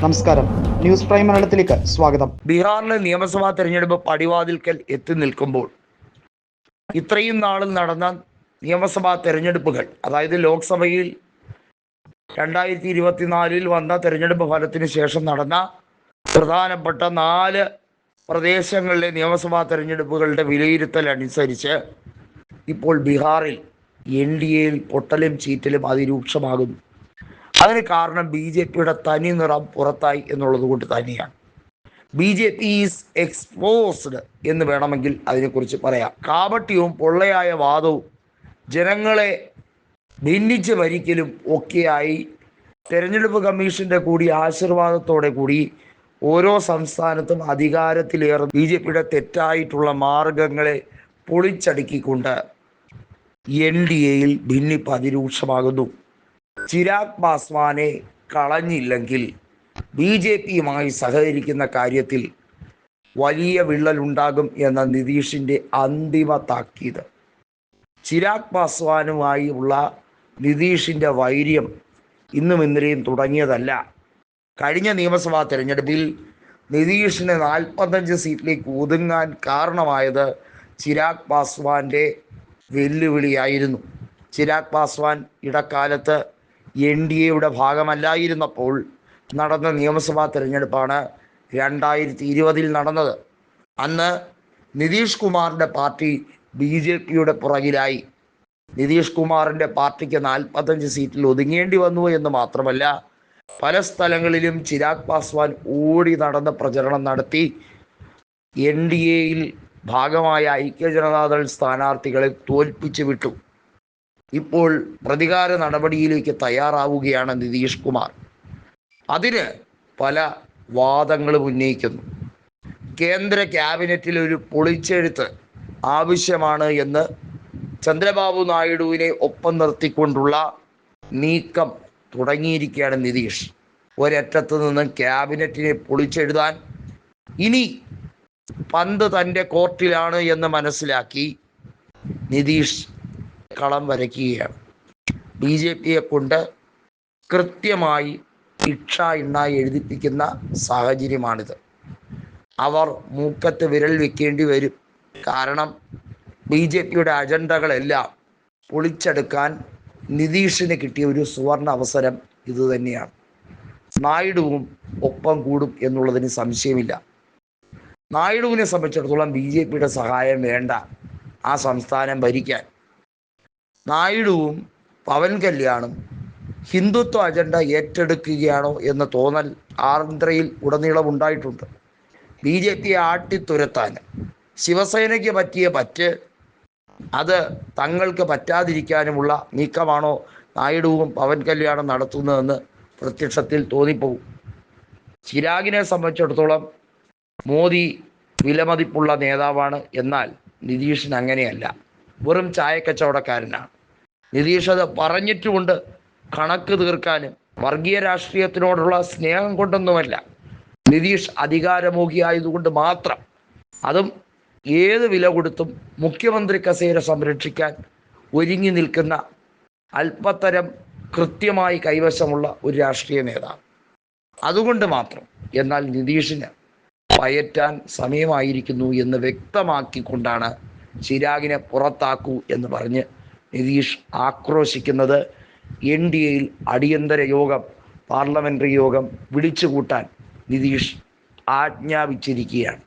നമസ്കാരം. News prime മലയാളത്തിലേക്ക് സ്വാഗതം. ബീഹാറിലെ നിയമസഭാ തെരഞ്ഞെടുപ്പ് പടിവാതിൽക്കൽ എത്തി നിൽക്കുമ്പോൾ ഇത്രയും നാളിൽ നടന്ന നിയമസഭാ തെരഞ്ഞെടുപ്പുകൾ അതായത് ലോക്സഭയിൽ രണ്ടായിരത്തി ഇരുപത്തിനാലിൽ വന്ന തെരഞ്ഞെടുപ്പ് ഫലത്തിന് ശേഷം നടന്ന പ്രധാനപ്പെട്ട നാല് പ്രദേശങ്ങളിലെ നിയമസഭാ തെരഞ്ഞെടുപ്പുകളുടെ വിലയിരുത്തൽ അനുസരിച്ച് ഇപ്പോൾ ബീഹാറിൽ എൻ ഡി എയിൽ പൊട്ടലും ചീറ്റലും അതിരൂക്ഷമാകുന്നു. അതിന് കാരണം ബി ജെ പിയുടെ തനി നിറം പുറത്തായി എന്നുള്ളത് കൊണ്ട് തന്നെയാണ് B J P is exposed എന്ന് വേണമെങ്കിൽ അതിനെക്കുറിച്ച് പറയാം. കാപട്യവും പൊള്ളയായ വാദവും ജനങ്ങളെ ഭിന്നിച്ച് ഭരിക്കലും ഒക്കെയായി തെരഞ്ഞെടുപ്പ് കമ്മീഷന്റെ കൂടി ആശീർവാദത്തോടെ കൂടി ഓരോ സംസ്ഥാനത്തും അധികാരത്തിലേറെ ബി ജെ പിയുടെ തെറ്റായിട്ടുള്ള മാർഗങ്ങളെ പൊളിച്ചടുക്കിക്കൊണ്ട് എൻ ഡി എയിൽ ഭിന്നിപ്പ് അതിരൂക്ഷമാകുന്നു ചിരാഗ് പാസ്വാനെ കളഞ്ഞില്ലെങ്കിൽ ബി ജെ പിയുമായി സഹകരിക്കുന്ന കാര്യത്തിൽ വലിയ വിള്ളലുണ്ടാകും എന്ന നിതീഷിന്റെ അന്തിമ താക്കീത്. ചിരാഗ് പാസ്വാനുമായി ഉള്ള നിതീഷിന്റെ വൈര്യം ഇന്നും ഇന്നലെയും തുടങ്ങിയതല്ല. കഴിഞ്ഞ നിയമസഭാ തെരഞ്ഞെടുപ്പിൽ നിതീഷിന് നാൽപ്പത്തഞ്ച് സീറ്റിലേക്ക് ഒതുങ്ങാൻ കാരണമായത് ചിരാഗ് പാസ്വാന്റെ വെല്ലുവിളിയായിരുന്നു. ചിരാഗ് പാസ്വാൻ ഇടക്കാലത്ത് എൻ ഡി എയുടെ ഭാഗമല്ലായിരുന്നപ്പോൾ നടന്ന നിയമസഭാ തെരഞ്ഞെടുപ്പാണ് രണ്ടായിരത്തി ഇരുപതിൽ നടന്നത്. അന്ന് നിതീഷ് കുമാറിന്റെ പാർട്ടി ബി ജെ പിയുടെ പുറകിലായി. നിതീഷ് കുമാറിന്റെ പാർട്ടിക്ക് നാൽപ്പത്തഞ്ച് സീറ്റിൽ ഒതുങ്ങേണ്ടി വന്നു എന്ന് മാത്രമല്ല പല സ്ഥലങ്ങളിലും ചിരാഗ് പാസ്വാൻ ഓടി നടന്ന് പ്രചരണം നടത്തി. എൻ ഡി എയിൽ ഭാഗമായ ഐക്യജനതാദൾ സ്ഥാനാർത്ഥികളെ തോൽപ്പിച്ചു വിട്ടു. ഇപ്പോൾ പ്രതികാര നടപടിയിലേക്ക് തയ്യാറാവുകയാണ് നിതീഷ് കുമാർ. അതിന് പല വാദങ്ങളും ഉന്നയിക്കുന്നു. കേന്ദ്ര ക്യാബിനറ്റിൽ ഒരു പൊളിച്ചെഴുത്ത് ആവശ്യമാണ് എന്ന് ചന്ദ്രബാബു നായിഡുവിനെ ഒപ്പം നിർത്തിക്കൊണ്ടുള്ള നീക്കം തുടങ്ങിയിരിക്കുകയാണ് നിതീഷ്. ഒരറ്റത്ത് നിന്ന് ക്യാബിനറ്റിനെ പൊളിച്ചെഴുതാൻ ഇനി പന്ത് തന്റെ കോർട്ടിലാണ് എന്ന് മനസ്സിലാക്കി നിതീഷ് കളം വരയ്ക്കുകയാണ്. ബി ജെ പിയെ കൊണ്ട് കൃത്യമായി ഇക്ഷ ഇണ്ണായി എഴുതിപ്പിക്കുന്ന സാഹചര്യമാണിത്. അവർ മൂക്കത്ത് വിരൽ വെക്കേണ്ടി വരും. കാരണം ബി ജെ പിയുടെ അജണ്ടകളെല്ലാം പൊളിച്ചെടുക്കാൻ നിതീഷിന് കിട്ടിയ ഒരു സുവർണ അവസരം ഇതുതന്നെയാണ് നായിഡുവും ഒപ്പം കൂടും എന്നുള്ളതിന് സംശയമില്ല. നായിഡുവിനെ സംബന്ധിച്ചിടത്തോളം ബി ജെ പിയുടെ സഹായം വേണ്ട ആ സംസ്ഥാനം ഭരിക്കാൻ. നായിഡുവും പവൻ കല്യാണും ഹിന്ദുത്വ അജണ്ട ഏറ്റെടുക്കുകയാണോ എന്ന തോന്നൽ ആന്ധ്രയിൽ ഉടനീളം ഉണ്ടായിട്ടുണ്ട്. ബി ജെ പിയെ ആട്ടിത്തുരത്താൻ ശിവസേനയ്ക്ക് പറ്റിയ പറ്റ് അത് തങ്ങൾക്ക് പറ്റാതിരിക്കാനുമുള്ള നീക്കമാണോ നായിഡുവും പവൻ കല്യാണം നടത്തുന്നതെന്ന് പ്രത്യക്ഷത്തിൽ തോന്നിപ്പോവും ചിരാഗിനെ സംബന്ധിച്ചിടത്തോളം മോദി വിലമതിപ്പുള്ള നേതാവാണ് എന്നാൽ നിതീഷിന് അങ്ങനെയല്ല. വെറും ചായക്കച്ചവടക്കാരനാണ്. അത് പറഞ്ഞിട്ടുമുണ്ട്. കണക്ക് തീർക്കാനും വർഗീയ രാഷ്ട്രീയത്തിനോടുള്ള സ്നേഹം കൊണ്ടൊന്നുമല്ല. നിതീഷ് അധികാരമോഹിയായതുകൊണ്ട് മാത്രം അതും ഏത് വില കൊടുത്തും മുഖ്യമന്ത്രി കസേര സംരക്ഷിക്കാൻ ഒരുങ്ങി നിൽക്കുന്ന അല്പത്തരം കൃത്യമായി കൈവശമുള്ള ഒരു രാഷ്ട്രീയ നേതാവ്. അതുകൊണ്ട് മാത്രം എന്നാൽ നിതീഷിന് പയറ്റാൻ സമയമായിരിക്കുന്നു എന്ന് വ്യക്തമാക്കിക്കൊണ്ടാണ് ചിരാഗിനെ പുറത്താക്കൂ എന്ന് പറഞ്ഞ് നിതീഷ് ആക്രോശിക്കുന്നത് എൻ ഡി എയിൽ അടിയന്തര യോഗം പാർലമെന്ററി യോഗം വിളിച്ചുകൂട്ടാൻ നിതീഷ് ആജ്ഞാപിച്ചിരിക്കുകയാണ്.